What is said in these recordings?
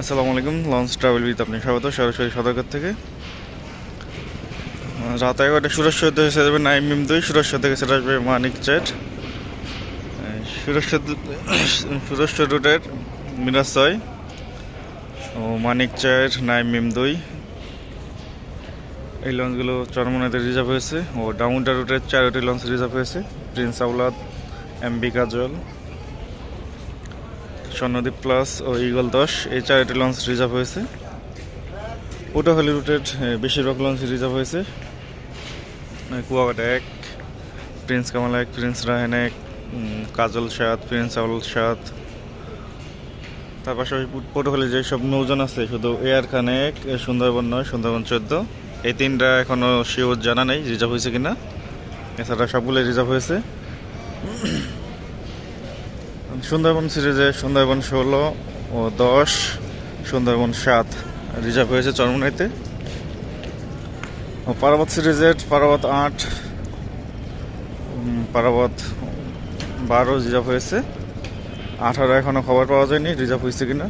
আসসালামু আলাইকুম launch travel with আপনি স্বাগত, সরাসরি সদরঘাট থেকে। রাত এগারোটা সুরেশ্বর থেকে সেরে যাবে নাইম মিম দুই সুরেশ্বর থেকে সেরে আসবে মানিক চেট সুরেশ্বর সুরেশ্বর রুটের মিরাজ ও মানিক চার নাইম মিম দুই। এই লঞ্চগুলো চরমনাতে রিজার্ভ হয়েছে ও ডাউনটা রুটের চারটি লঞ্চ রিজার্ভ হয়েছে। Prince Aulad MB Kajal. Swarnadwip plus ও ইগল দশ এই চারটি লঞ্চ রিজার্ভ হয়েছে। পটুয়াখালী রুটের বেশিরভাগ লঞ্চ রিজার্ভ হয়েছে। এ, কুয়াকাটা এক প্রিন্স কামাল এক প্রিন্স রাহেন এক কাজল সাত প্রিন্স আউল সাত। তার পাশাপাশি পট- পটুয়াখালী যেসব নৌজন আছে শুধু এয়ার খান এক সুন্দরবন নয় সুন্দরবন চোদ্দ। এই তিনটা এখনও শিওর জানা নেই রিজার্ভ হয়েছে কিনা। এছাড়া সবগুলোই রিজার্ভ হয়েছে। সুন্দরবন সিরিজে সুন্দরবন ষোলো ও দশ, সুন্দরবন সাত রিজার্ভ হয়েছে চরমনাইতে। পারাবত সিরিজের পারাবত আট পারাবত বারো রিজার্ভ হয়েছে। আঠারো এখনও খবর পাওয়া যায়নি, রিজার্ভ হয়েছে কিনা।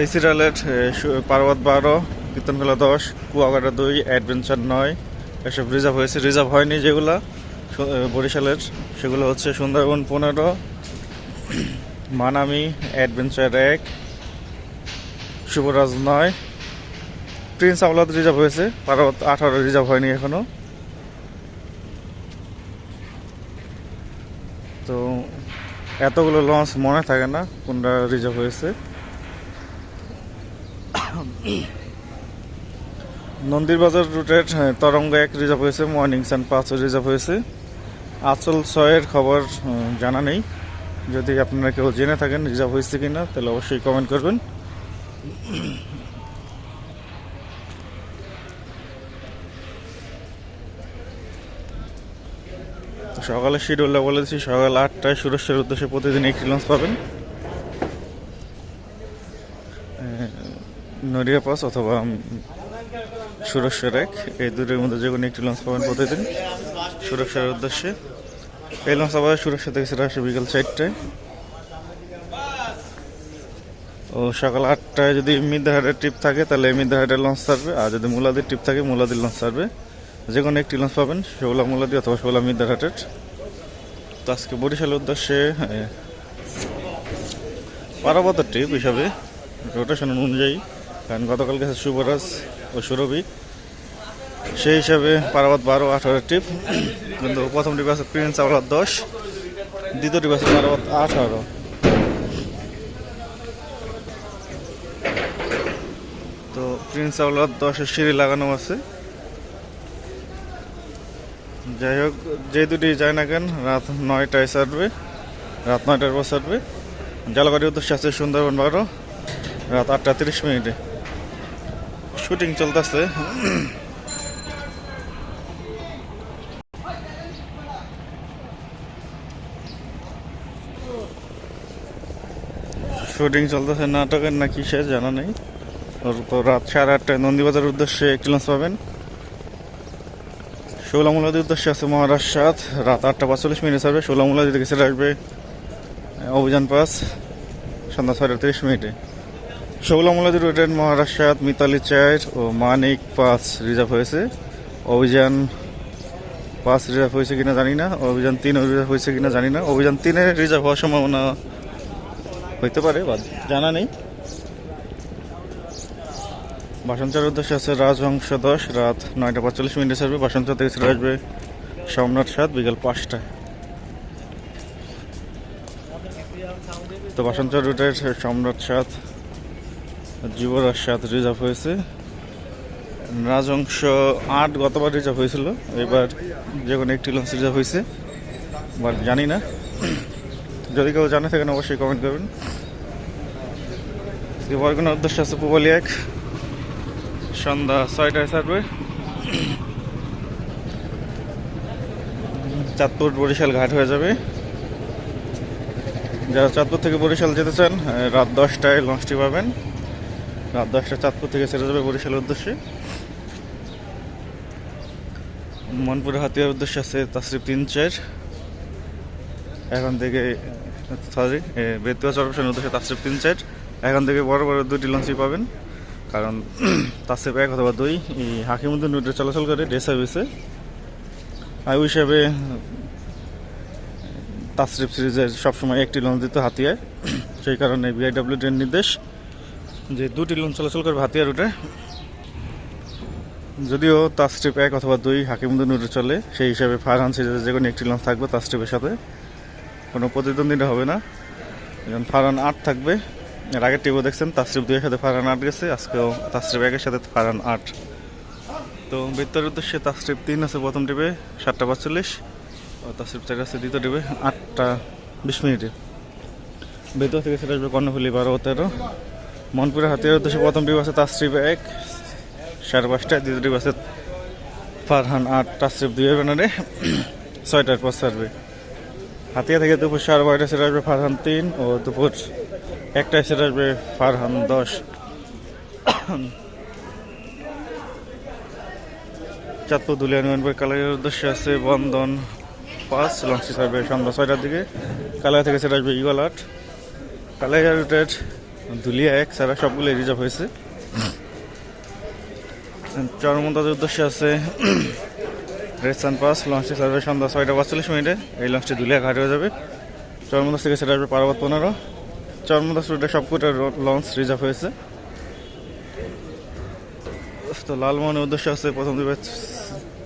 এই সিরিয়ালের পার্বত বারো, কীর্তনখোলা দশ, কুয়াকাটা দুই, অ্যাডভেঞ্চার নয়, এসব রিজার্ভ হয়েছে। রিজার্ভ হয়নি যেগুলো। বরিশালের। সেগুলো হচ্ছে সুন্দরবন পনেরো মানামি অ্যাডভেঞ্চার এক শুভরাজ নয় প্রিন্স আওলাদ রিজার্ভ হয়েছে পার্বত আঠারো রিজার্ভ হয়নি এখনও তো এতগুলো লঞ্চ মনে থাকে না কোনটা রিজার্ভ হয়েছে। নন্দীরবাজার রুটের হ্যাঁ, তরঙ্গ এক রিজার্ভ হয়েছে মর্নিং সান পাঁচও রিজার্ভ হয়েছে। আচল ছয়ের খবর জানা নেই। যদি আপনারা কেউ জেনে থাকেন রিজার্ভ হয়েছে কি না তাহলে অবশ্যই কমেন্ট করবেন। সকালে শিডিউলটা বলে দিচ্ছি, সকাল আটটায় সুরেশ্বর উদ্দেশ্যে প্রতিদিন একটি লঞ্চ পাবেন। নড়িয়া পাস অথবা সুরেশ্বর এক, এই দুটোর মধ্যে যে কোনো একটি লঞ্চ পাবেন প্রতিদিন। সুরেশ্বরের উদ্দেশ্যে। লঞ্চ আবার সুরেশ্বর থেকে সেটা আসে বিকাল চারটায়। ও, সকাল আটটায় যদি মিদ্যাহাটের ট্রিপ থাকে, তাহলে মিদ্যাহাটের লঞ্চ ছাড়বে। আর যদি মুলাদির ট্রিপ থাকে, মুলাদির লঞ্চ ছাড়বে। যে কোনো একটি লঞ্চ পাবেন ষোলা মুলাদি অথবা ষোলা মিদ্যাহাটের তো আজকে বরিশালের উদ্দেশ্যে পারাবতের ট্রিপ হিসাবে রোটেশন অনুযায়ী, কারণ গতকাল গেছে শুভরাজ ও সুরভি। সেই হিসাবে পারাবাদ বারো, আঠারো ট্রিপ কিন্তু প্রথম ট্রিপ আছে প্রিন্স আওলাদ দশ, দ্বিতীয় ট্রিপ আছে পারাবাদ আঠারো। তো প্রিন্স আওলাদ দশের সিঁড়ি লাগানো আছে। যাই হোক, যে দুটি যায় না কেন, রাত নয়টায় ছাড়বে, রাত নয়টার পর ছাড়বে। জালগাড়ির উদ্দেশ্যে আছে সুন্দরবন বারো, রাত আটটা তিরিশ মিনিটে। শুটিং চলতেছে। শুটিং চলতেছে, নাটকের না কিসের জানা নেই। রাত সাড়ে আটটায় নন্দীবাজার উদ্দেশ্যে একটি লঞ্চ পাবেন। ষোলামুলাদির উদ্দেশ্যে আছে মহারাজ সাত রাত আটটা পাঁচচল্লিশ মিনিট ছাড়বে। ষোলামুলাদি থেকে সেটা আসবে অভিযান পাস, সন্ধ্যা ছয়টা তিরিশ মিনিটে। ষোলামুলাদি রুটের মহারাজ সাত মিতালি চার ও মানিক পাঁচ রিজার্ভ হয়েছে। অভিযান পাঁচ রিজার্ভ হয়েছে কিনা জানি না। অভিযান তিন রিজার্ভ হয়েছে কিনা জানি না। অভিযান তিনে রিজার্ভ হওয়ার সম্ভাবনা হইতে পারে, বা জানা নেই। বাসনচার উদ্দেশ্যে আছে রাজহংস দশ, রাত নয়টা পঁয়তাল্লিশ মিনিটে ছাড়বে। বাসনচার থেকে ছেড়ে আসবে সোমনাথ সাত, বিকেল পাঁচটায় তো বাসনচার রুটের সম্রাট সাত, যুবরাজ সাত রিজার্ভ হয়েছে। রাজংশ আট গতবার রিজার্ভ হয়েছিল, এবার যে কোনো একটি লঞ্চ রিজার্ভ হয়েছে বাট জানি না। যদি কেউ জানে থাকেন, অবশ্যই কমেন্ট করবেন। কোনো উদ্দেশ্য আছে পুবালি এক। সন্ধ্যা ছয়টায় ছাড়বে। চাঁদপুর বরিশাল ঘাট হয়ে যাবে। যারা চাঁদপুর থেকে বরিশাল যেতে চান রাত দশটায় লঞ্চটি পাবেন। রাত দশটা চাঁদপুর থেকে ছেড়ে যাবে বরিশালের উদ্দেশ্যে। মনপুর হাতিয়ার উদ্দেশ্যে আছে তাসরিফ তিন চার। এখন থেকে সরি বেতুয়া চরপেশন উদ্দেশ্যে তাসরিফ তিন চার এখান থেকে বড় বড় দুটি লঞ্চই পাবেন। কারণ তাসরিফ এক অথবা দুই, এই হাকিমুদ্দিন রুটে চলাচল করে ডে সার্ভিসে আর ওই হিসাবে, তাসরিফ সিরিজের সবসময় একটি লঞ্চ দিত হাতিয়ায় সেই কারণে বিআইডব্লিউ এর নির্দেশ যে দুটি লঞ্চ চলাচল করবে হাতিয়া রুটে যদিও তাসট্রিপ এক অথবা দুই, হাকিমুদ্দিন রুটে চলে, সেই হিসাবে ফারহান সিরিজের যে কোনো একটি লঞ্চ থাকবে তাসট্রিপের সাথে। কোনো প্রতিদ্বন্দ্বিতা হবে না। যেমন ফারহান আট থাকবে। এর আগের টিপও দেখছেন তাসট্রিপ দুইয়ের সাথে ফারহান আট গেছে, আজকেও তাসট্রিপ একের সাথে ফারহান আট। তো বৃত্তের উদ্দেশ্যে তাসট্রিপ তিন আছে প্রথম টিপে সাতটা পাঁচচল্লিশ। ও তাসট্রিপ চার আছে দ্বিতীয় টিপে আটটা বিশ মিনিটে। বেতুয়া থেকে সেটা আসবে কর্ণফুলি, বারো, তেরো। মনপুরের হাতিয়ার উদ্দেশ্যে প্রথম টিপ আছে তাসট্রিপ এক, সাড়ে পাঁচটায় দ্বিতীয় টিপ আছে ফারহান আট। তাসট্রিপ দুই ব্যানারে ছয়টার পর সার্ভে হাতিয়া থেকে দুপুর সাড়ে বারোটায় সেটা আসবে ফারহান তিন ও দুপুর একটায় সেটা আসবে ফারহান দশ। চাঁদপুর দুলিয়া কালারের উদ্দেশ্যে আছে বন্ধন পাঁচ লঞ্চটি ছাড়বে সন্ধ্যা ছয়টার দিকে। কালার থেকে সেটা আসবে ইগল আট। কালাইয়া রুটের দুলিয়া এক ছাড়া সবগুলোই রিজার্ভ হয়েছে। চরমন্দাজের উদ্দেশ্যে আছে রেসান পাস লঞ্চটি ছাড়বে সন্ধ্যা ছয়টা পাঁচচল্লিশ মিনিটে। এই লঞ্চটি দুলিয়া ঘাট হয়ে যাবে। চরমন্দাজ থেকে সেটা আসবে পার্বত পনেরো। চরমন্দাজ রুটে সবকটা লঞ্চ রিজার্ভ হয়েছে। তো লালমোহনের উদ্দেশ্য আছে প্রথম দিবে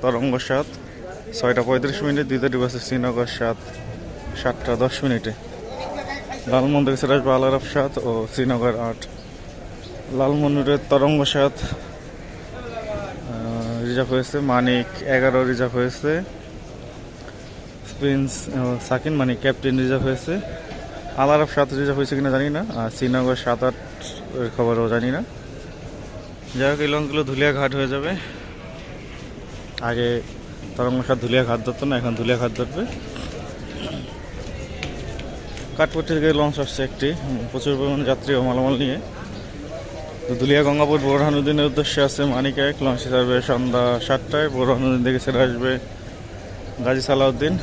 তরঙ্গ সাত। ছয়টা পঁয়ত্রিশ মিনিটে, দ্বিতীয় দিবে আছে শ্রীনগর সাত। সাতটা দশ মিনিটে। লালমোহন থেকে সেটা আসবে আলারফ সাত ও শ্রীনগর আট। লালমোহনের তরঙ্গ সাত রিজার্ভ হয়েছে, মানিক এগারো রিজার্ভ হয়েছে। প্রিন্স সাকিন, মানিক ক্যাপ্টেন রিজার্ভ হয়েছে। আলারফ সাত রিজার্ভ হয়েছে কিনা জানি না, আর শ্রীনগর সাত আট খবরও জানি না। যাই হোক, এই লঞ্চগুলো ধুলিয়া ঘাট হয়ে যাবে। আগে তরঙ্গ সাত ধুলিয়া ঘাট ধরতো না, এখন ধুলিয়া ঘাট ধরবে। কাঠপট্টি থেকে লঞ্চ আসছে একটি, প্রচুর পরিমাণে যাত্রী ও মালামাল নিয়ে। দুলিয়া গঙ্গাপুর বোরহানুদ্দিনের উদ্দেশ্যে আছে মানিক এক, লঞ্চ ছাড়বে সন্ধ্যা সাতটায়। বোরহানুদ্দিন থেকে ছেড়ে আসবে গাজী সালাউদ্দিন।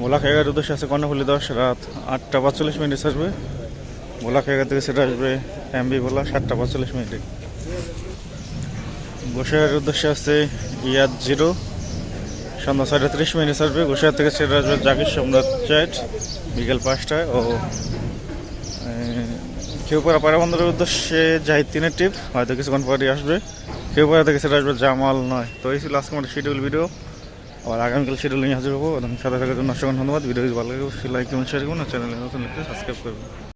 ভোলা খেগার উদ্দেশ্যে আছে কর্ণফুলি দশ, রাত আটটা পাঁচচল্লিশ মিনিটে ছাড়বে। ভোলা খেগা থেকে সেটা আসবে এমবি ভোলা, সাতটা পাঁচচল্লিশ মিনিটে। গোসাইয়ের উদ্দেশ্যে আছে ইয়াদ জিরো, সন্ধ্যা ছয়টা ত্রিশ মিনিটে ছাড়বে। গোসাইয়ার থেকে সেটা আসবে জাকির সম্রাট চ্যাট, বিকেল পাঁচটায়। ও খেউপাড়া পায়রাবন্দরের উদ্দেশ্যে যাই তিনের টিপ, হয়তো কিছুক্ষণ পরেই আসবে। খেউপাড়া থেকে সেটা আসবে জামাল নয়। তো এই ছিল আজকে আমাদের শিডিউল ভিডিও আবার আগামীকাল শিডিউল নিয়ে হব। এবং সাথে থাকার জন্য অসংখ্য ধন্যবাদ। ভিডিও ভালো লাগে লাইক কমেন্ট শেয়ার করুন চ্যানেলে নতুন সাবস্ক্রাইব করবেন।